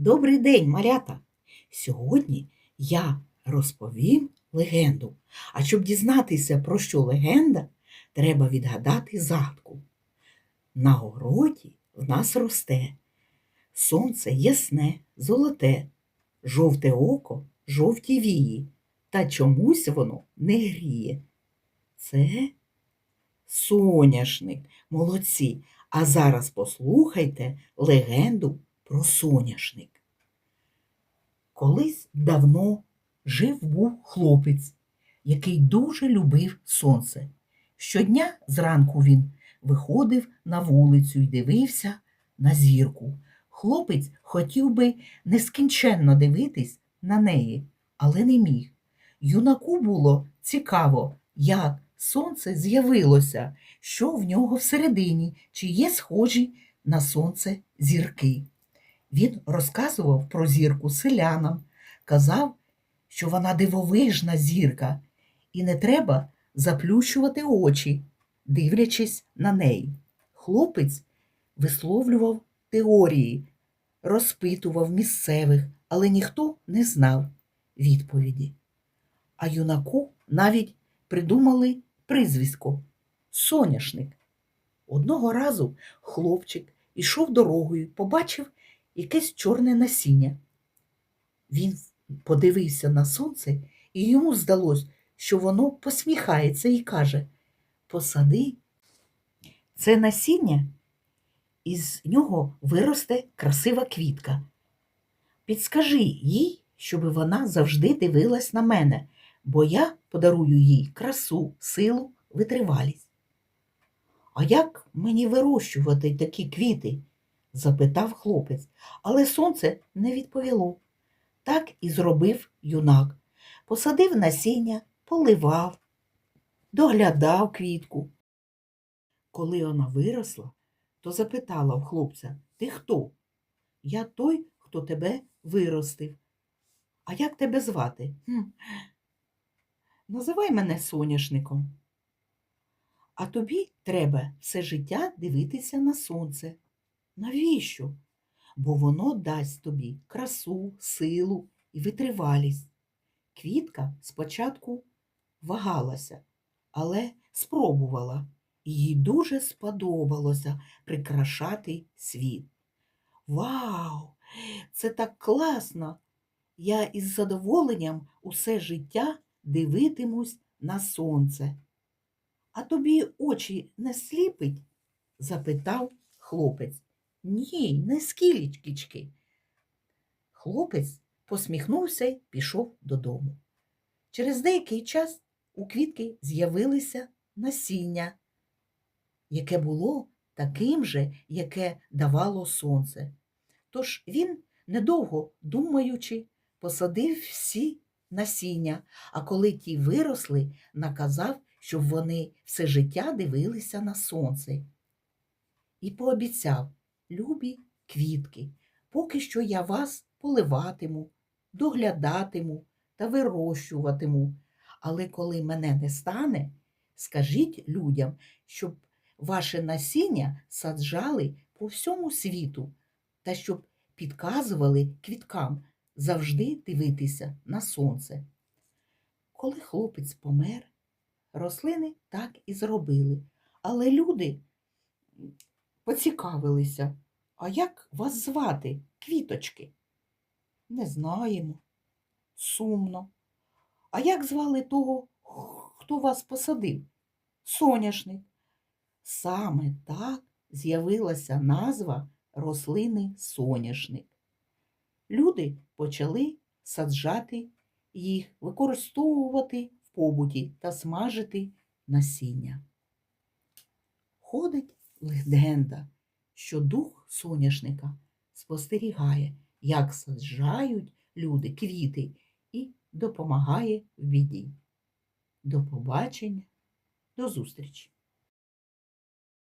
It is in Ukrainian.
Добрий день, малята! Сьогодні я розповім легенду. А щоб дізнатися, про що легенда, треба відгадати загадку. На городі в нас росте сонце ясне, золоте, жовте око, жовті вії, та чомусь воно не гріє. Це соняшник. Молодці. А зараз послухайте легенду про соняшник. Колись давно жив був хлопець, який дуже любив сонце. Щодня зранку він виходив на вулицю і дивився на зірку. Хлопець хотів би нескінченно дивитись на неї, але не міг. Юнаку було цікаво, як сонце з'явилося, що в нього всередині, чи є схожі на сонце зірки. Він розказував про зірку селянам, казав, що вона дивовижна зірка, і не треба заплющувати очі, дивлячись на неї. Хлопець висловлював теорії, розпитував місцевих, але ніхто не знав відповіді. А юнаку навіть придумали прізвисько соняшник. Одного разу хлопчик ішов дорогою, побачив якесь чорне насіння. Він подивився на сонце, і йому здалось, що воно посміхається і каже Посади це насіння, і з нього виросте красива квітка. Підскажи їй, щоб вона завжди дивилась на мене, бо я подарую їй красу, силу, витривалість. А як мені вирощувати такі квіти? Запитав хлопець, але сонце не відповіло. Так і зробив юнак. Посадив насіння, поливав, доглядав квітку. Коли вона виросла, то запитала в хлопця Ти хто? Я той, хто тебе виростив. А як тебе звати? «Хм, Називай мене соняшником. А тобі треба все життя дивитися на сонце. Навіщо? Бо воно дасть тобі красу, силу і витривалість. Квітка спочатку вагалася, але спробувала, їй дуже сподобалося прикрашати світ. Вау! Це так класно! Я із задоволенням усе життя дивитимусь на сонце. А тобі очі не сліпить? запитав хлопець. Ні, не скілічкічки. Хлопець посміхнувся й пішов додому. Через деякий час у квітки з'явилися насіння, яке було таким же, яке давало сонце. Тож він, недовго думаючи, посадив всі насіння, а коли ті виросли, наказав, щоб вони все життя дивилися на сонце. І пообіцяв, любі квітки, поки що я вас поливатиму, доглядатиму та вирощуватиму. Але коли мене не стане, скажіть людям, щоб ваше насіння саджали по всьому світу та щоб підказували квіткам завжди дивитися на сонце. Коли хлопець помер, рослини так і зробили, але люди поцікавилися, а як вас звати, квіточки? Не знаємо. Сумно. А як звали того, хто вас посадив? Соняшник. Саме так з'явилася назва рослини соняшник. Люди почали саджати їх, використовувати в побуті та смажити насіння. Ходить легенда, що дух соняшника спостерігає, як саджають люди квіти і допомагає в біді. До побачення, до зустрічі!